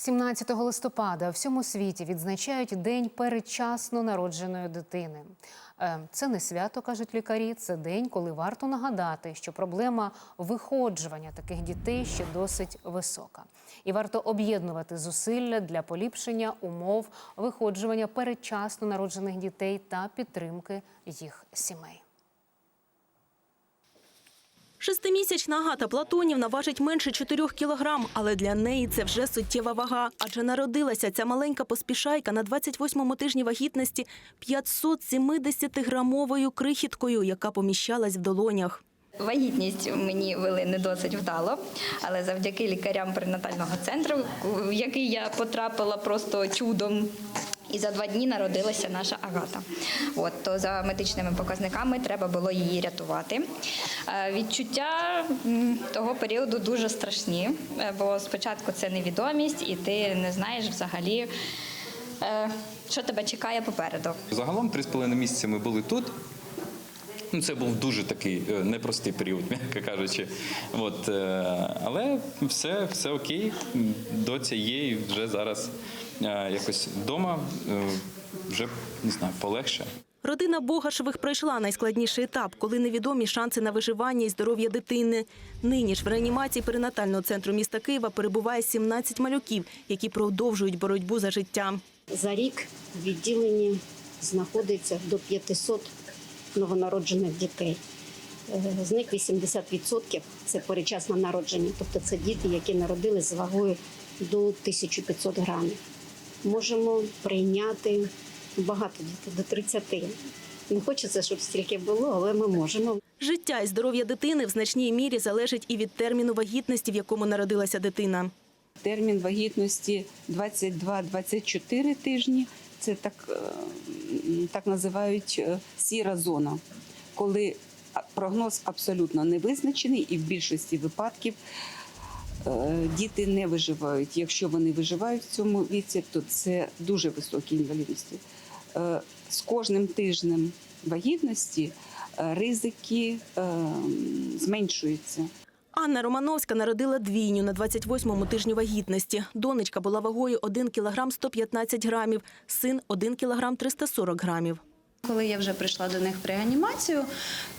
17 листопада у всьому світі відзначають День передчасно народженої дитини. Е, Це не свято, кажуть лікарі. Це день, коли варто нагадати, що проблема виходжування таких дітей ще досить висока, і варто об'єднувати зусилля для поліпшення умов виходжування передчасно народжених дітей та підтримки їх сімей. Шестимісячна Агата Платонівна важить менше 4 кілограм, але для неї це вже суттєва вага. Адже народилася ця маленька поспішайка на 28-му тижні вагітності 570-грамовою крихіткою, яка поміщалась в долонях. Вагітність мені вели не досить вдало, але завдяки лікарям перинатального центру, в який я потрапила просто чудом. І за два дні народилася наша Агата. От то за медичними показниками треба було її рятувати. Е, Відчуття того періоду дуже страшні, е, бо спочатку це невідомість, і ти не знаєш взагалі, е, що тебе чекає попереду. Загалом три з половиною місяці ми були тут. Ну, це був дуже такий непростий період, м'яко кажучи. От, але все, все окей. Доця є і вже зараз якось вдома е, вже не знаю, полегше. Родина Богашевих пройшла найскладніший етап, коли невідомі шанси на виживання і здоров'я дитини. Нині ж в реанімації перинатального центру міста Києва перебуває 17 малюків, які продовжують боротьбу за життя. За рік в відділенні знаходиться до 500 новонароджених дітей. Е, З них 80% – це перечасно народжені, тобто це діти, які народились з вагою до 1500 грамів. Можемо прийняти багато дітей, до 30. Не хочеться, щоб стільки було, але ми можемо. Життя і здоров'я дитини в значній мірі залежить і від терміну вагітності, в якому народилася дитина. Термін вагітності 22-24 тижні. Це так, е, так називають е, сіра зона, коли прогноз абсолютно не визначений, і в більшості випадків діти не виживають. Якщо вони виживають в цьому віці, то це дуже високі інвалідності. Е, З кожним тижнем вагітності е, ризики е, зменшуються. Анна Романовська народила двійню на 28-му тижні вагітності. Донечка була вагою 1 кілограм 115 грамів, син – 1 кілограм 340 грамів. Коли я вже прийшла до них в реанімацію,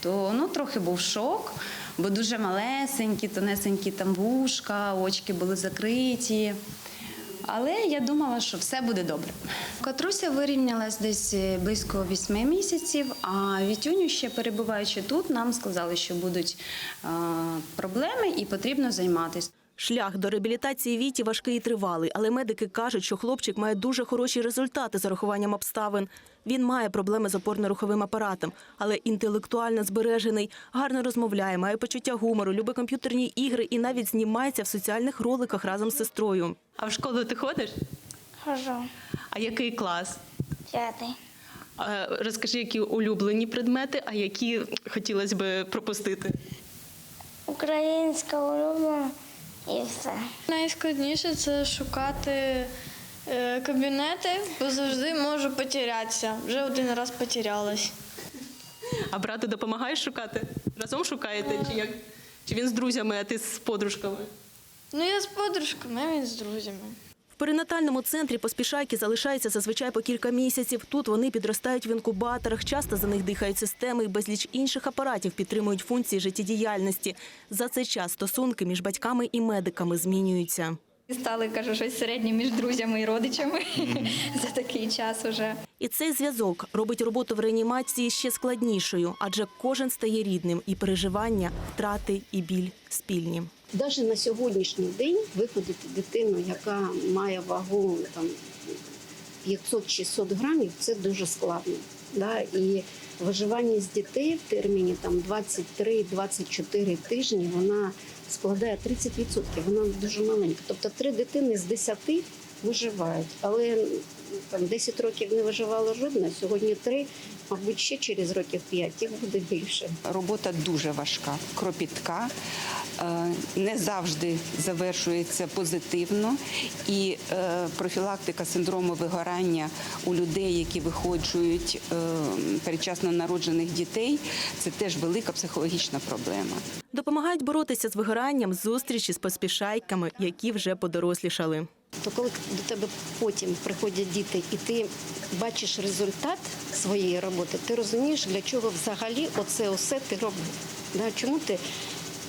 то ну трохи був шок, бо дуже малесенькі, тонесенькі там вушка, очки були закриті. Але я думала, що все буде добре. Катруся вирівнялась десь е, близько вісьми місяців, а Вітюню ще перебуваючи тут, нам сказали, що будуть проблеми і потрібно займатися. Шлях до реабілітації Віті важкий і тривалий, але медики кажуть, що хлопчик має дуже хороші результати за рахуванням обставин. Він має проблеми з опорно-руховим апаратом, але інтелектуально збережений, гарно розмовляє, має почуття гумору, любить комп'ютерні ігри і навіть знімається в соціальних роликах разом з сестрою. А в школу ти ходиш? Хожу. А який клас? П'ятий. Розкажи, які улюблені предмети, а які хотілося б пропустити. Українська улюблена і все. Найскладніше це шукати е, кабінети, бо завжди можу потерятися. Вже один раз потерялась. А брату допомагаєш шукати? Разом шукаєте? Чи як? Чи він з друзями, а ти з подружками? Ну, я з подружками, а він з друзями. Перинатальному центрі поспішайки залишаються зазвичай по кілька місяців. Тут вони підростають в інкубаторах, часто за них дихають системи і безліч інших апаратів підтримують функції життєдіяльності. За цей час стосунки між батьками і медиками змінюються. Стали, кажу, щось середнє між друзями і родичами за такий час уже. І цей зв'язок робить роботу в реанімації ще складнішою, адже кожен стає рідним, і переживання, втрати і біль спільні. Навіть на сьогоднішній день виходити дитину, яка має вагу там 500-600 грамів, це дуже складно. Да? І виживаність дітей в терміні там 23-24 тижні вона складає 30%. Вона дуже маленька. Тобто три дитини з 10 виживають, але там 10 років не виживало жодна. Сьогодні три, мабуть, ще через років 5 їх буде більше. Робота дуже важка, кропітка, е, не завжди завершується позитивно. І е, профілактика синдрому вигорання у людей, які виходжують е, передчасно народжених дітей, це теж велика психологічна проблема. Допомагають боротися з вигоранням зустрічі з поспішайками, які вже подорослішали. Коли до тебе потім приходять діти, і ти бачиш результат своєї роботи, ти розумієш, для чого взагалі оце усе ти робив. Чому ти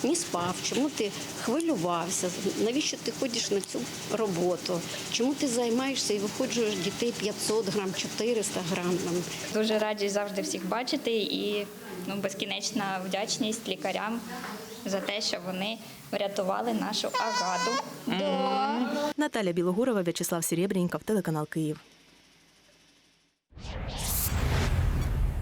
не спав, чому ти хвилювався, навіщо ти ходиш на цю роботу, чому ти займаєшся і виходжуєш дітей 500 грам, 400 грам. Дуже раді завжди всіх бачити і ну, безкінечна вдячність лікарям за те, що вони врятували нашу агаду. Наталя Білогурова, В'ячеслав Серебренников, телеканал Київ.